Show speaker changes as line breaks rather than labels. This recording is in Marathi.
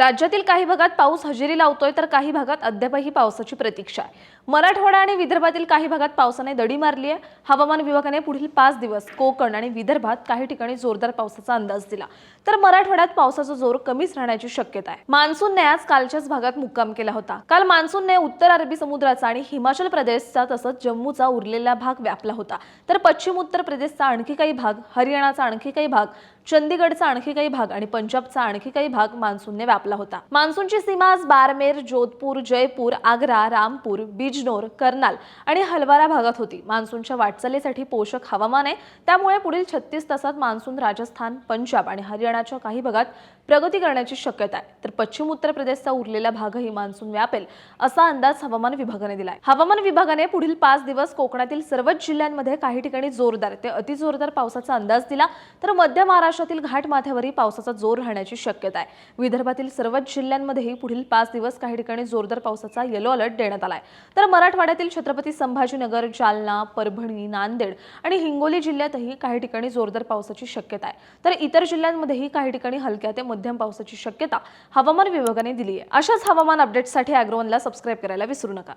राज्यातील काही भागात पाऊस हजेरी लावतोय तर काही भागात अद्यापही पावसाची प्रतीक्षा आहे. मराठवाडा आणि विदर्भातील काही भागात पावसाने दडी मारली आहे. हवामान विभागाने पुढील पाच दिवस कोकण आणि विदर्भात काही ठिकाणी जोरदार पावसाचा अंदाज दिला. तर मराठवाड्यात पावसाचा जोर कमीच राहण्याची शक्यता आहे. मान्सूनने आज कालच्याच भागात मुक्काम केला होता. काल मान्सूनने उत्तर अरबी समुद्राचा आणि हिमाचल प्रदेशचा तसंच जम्मूचा उरलेला भाग व्यापला होता. तर पश्चिम उत्तर प्रदेशचा आणखी काही भाग हरियाणाचा आणखी काही भाग चंदीगडचा आणखी काही भाग आणि पंजाबचा आणखी काही भाग मान्सूनने व्यापला होता. मान्सूनची सीमा आज बारमेर जोधपूर जयपूर आग्रा रामपूर बिजनोर कर्नाल आणि हलवारा भागात होती. मान्सूनच्या वाटचालीसाठी पोषक हवामान आहे. त्यामुळे पुढील छत्तीस तासात मान्सून राजस्थान पंजाब आणि हरियाणाच्या काही भागात प्रगती करण्याची शक्यता आहे. तर पश्चिम उत्तर प्रदेशचा उरलेला भागही मान्सून व्यापेल असा अंदाज हवामान विभागाने दिलाय. हवामान विभागाने पुढील पाच दिवस कोकणातील सर्वच जिल्ह्यांमध्ये काही ठिकाणी जोरदार ते अतिजोरदार पावसाचा अंदाज दिला. तर मध्य महाराष्ट्रातील घाट माथ्यावरही पावसाचा जोर राहण्याची शक्यता आहे. विदर्भातील सर्वच जिल्ह्यांमध्येही पुढील पाच दिवस काही ठिकाणी जोरदार पावसाचा येलो अलर्ट देण्यात आलाय. तर मराठवाड्यातील छत्रपती संभाजीनगर जालना परभणी नांदेड आणि हिंगोली जिल्ह्यातही काही ठिकाणी जोरदार पावसाची शक्यता आहे. तर इतर जिल्ह्यांमध्येही काही ठिकाणी हलक्या ते मध्यम पावसाची शक्यता हवामान विभागाने दिली आहे अशाच हवामान अपडेट्ससाठी अॅग्रोवनला सबस्क्राईब करायला विसरू नका.